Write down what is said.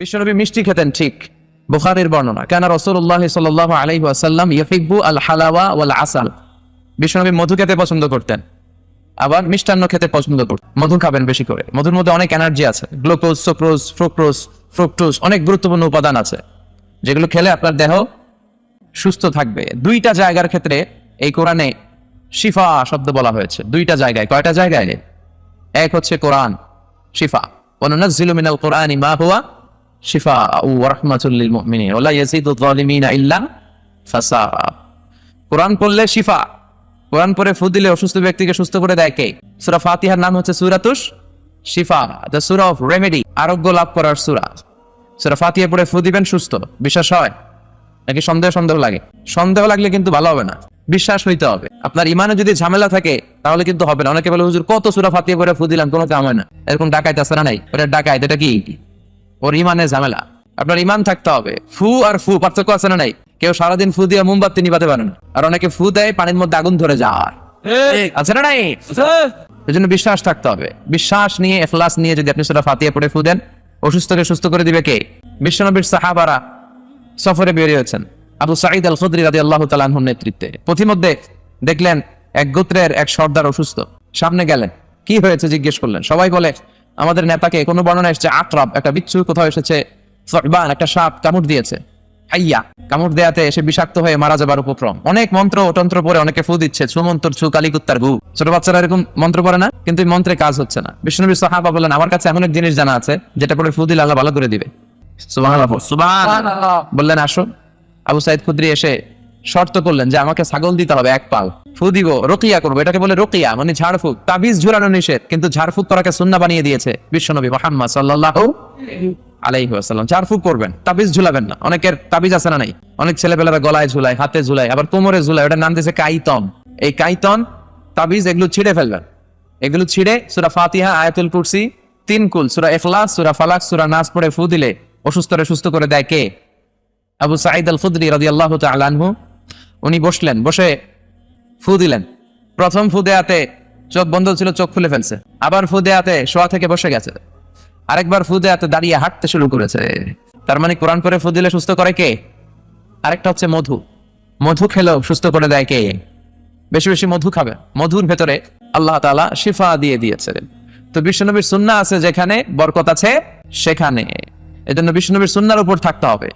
বিশ্বনবী মিষ্টি খেতেন ঠিক বুখারের বর্ণনা। কেন রসুল্লাহ সাল আলাই আসাল্লাম ইয়ফিকবু আল হালাওয়া ওয়াল আসাল। বিশ্বনবী মধু খেতে পছন্দ করতেন, আবার মিষ্টান্ন খেতে পছন্দ করতেন। মধু খাবেন বেশি করে। মধুর মধ্যে অনেক এনার্জি আছে। গ্লুকোজ সোক্রোজ ফ্রুক্রোজ ফ্রুক্টোজ অনেক গুরুত্বপূর্ণ উপাদান আছে, যেগুলো খেলে আপনার দেহ সুস্থ থাকবে। দুইটা জায়গার ক্ষেত্রে এই কোরআনে শিফা শব্দ বলা হয়েছে। দুইটা জায়গায়। কয়টা জায়গায়? এক হচ্ছে কোরআন, শিফা। অনুনাজিলুমিনাল কোরআন ইমা হুয়া কোরআন পড়লে শিফা, কোরআন পরে দিলে অসুস্থ ব্যক্তিকে সুস্থ করে দেয় কে? ফাতিহার নাম হচ্ছে শিফা, দ্য অফ রেমেডি, আরোগ্য লাভ করার ফাতিহা পরে ফু দিবেন সুস্থ, বিশ্বাস হয়? নাকি সন্দেহ সন্দেহ লাগে? সন্দেহ লাগলে কিন্তু ভালো হবে না। বিশ্বাস হইতে হবে। আপনার ইমানে যদি ঝামেলা থাকে, তাহলে কিন্তু হবে না। অনেকে বলে, হুজুর, কত সুরা ফাতিহা পরে ফু দিলাম, কোনো কাম হয় না। এরকম ডাকাইতে আসে না নাই? ওটা ডাকাইত, এটা কি? ওর ইমানে ঝামেলা। আপনার ইমান থাকতে হবে। ফু আর ফু পার্থক্য আছে না নাই? কেউ সারাদিন ফু দিয়ে মোমবাতি নিবাতে পারে না আর অনেকে ফু দেয় পানির মধ্যে আগুন ধরে যাওয়ার। আছে না নাই? বিশ্বাস থাকতে হবে। বিশ্বাস নিয়ে এখলাস নিয়ে যদি আপনি সেটা ফাতিয়ে পড়ে ফু দেন অসুস্থকে সুস্থ করে দিবে কে? বিশ্বনবীর সাহাবারা সফরে বেরিয়েছেন আবু সাঈদ আল খুদরি রাদি আল্লাহ তালাহুর নেতৃত্বে। পথিমধ্যে দেখলেন এক গোত্রের এক সর্দার অসুস্থ। সামনে গেলেন। কি হয়েছে জিজ্ঞেস করলেন? সবাই বলে আমাদের নেতাকে কোনো বর্ণনা এসেছে আক্রাব একটা বিচ্ছু কোথাও এসেছে সরবান একটা সাপ কামড় দিয়েছে। কামড় দেয়াতে এসে বিষাক্ত হয়ে মারা যাবার উপক্রম। অনেক মন্ত্র তন্ত্র পরে অনেকে ফু দিচ্ছে ছু কালিকুত্তার গু। ছোট বাচ্চারা এরকম মন্ত্র পড়ে না কিন্তু এই মন্ত্রে কাজ হচ্ছে না। বিষ্ণুবী সাহাবা বললেন আমার কাছে এমন এক জিনিস জানা আছে যেটা পরে ফু দিলে আল্লাহ ভালো করে দিবে। সুবহানাল্লাহ। বললেন আসো। আবু সাইদ খুদ্রি এসে শর্ত করলেন যে আমাকে ছাগল দিতে হবে এক পাল। ফু দিব, রকিয়া করব, এটাকে বলে রকিয়া মানে ঝাড়ফুক। তাবিজ ঝুলানো নিষেধ, কিন্তু ঝাড়ফুক করাকে সুন্না বানিয়ে দিয়েছে বিশ্বনবী মোহাম্মদ সাল্লাল্লাহু আলাইহি ঝাড়ফুক করবেন, তাবিজ ঝুলাবেন না। অনেকের তাবিজ আছে না নাই? অনেক ছেলেপেলেরা গলায় ঝুলায়, হাতে ঝুলায়, আবার কোমরে ঝুলায়, ওটার নাম দিয়েছে কাইতন। এই কাইতন তাবিজ এগুলো ছিঁড়ে ফেলবেন। এগুলো ছিঁড়ে সুরা ফাতিহা, আয়াতুল কুরসি, তিন কুল, সুরা এখলাস সুরা ফালাক, সুরা নাস পড়ে ফু দিলে অসুস্থরে সুস্থ করে দেয় কে? আবু সাঈদ আল খুদরি রাজি আল্লাহ আনহু উনি বসলেন, বসে ফু দিলেন। প্রথম ফু দেয়াতে চোখ বন্ধ ছিল, চোখ খুলে ফেলছে। আবার ফু দেয়াতে শোয়া থেকে বসে গেছে। আরেকবার ফু দেয়াতে দাঁড়িয়ে হাঁটতে শুরু করেছে। তার মানে কোরআন করে ফু দিলে সুস্থ করে কে? আরেকটা হচ্ছে মধু। মধু খেলেও সুস্থ করে দেয় কে? বেশি বেশি মধু খাবে। মধুর ভেতরে আল্লাহ তাআলা শিফা দিয়ে দিয়েছে। তো বিশ্বনবীর সুন্না আছে যেখানে বরকত আছে সেখানে। এজন্য বিশ্বনবীর সুন্নার উপর থাকতে হবে।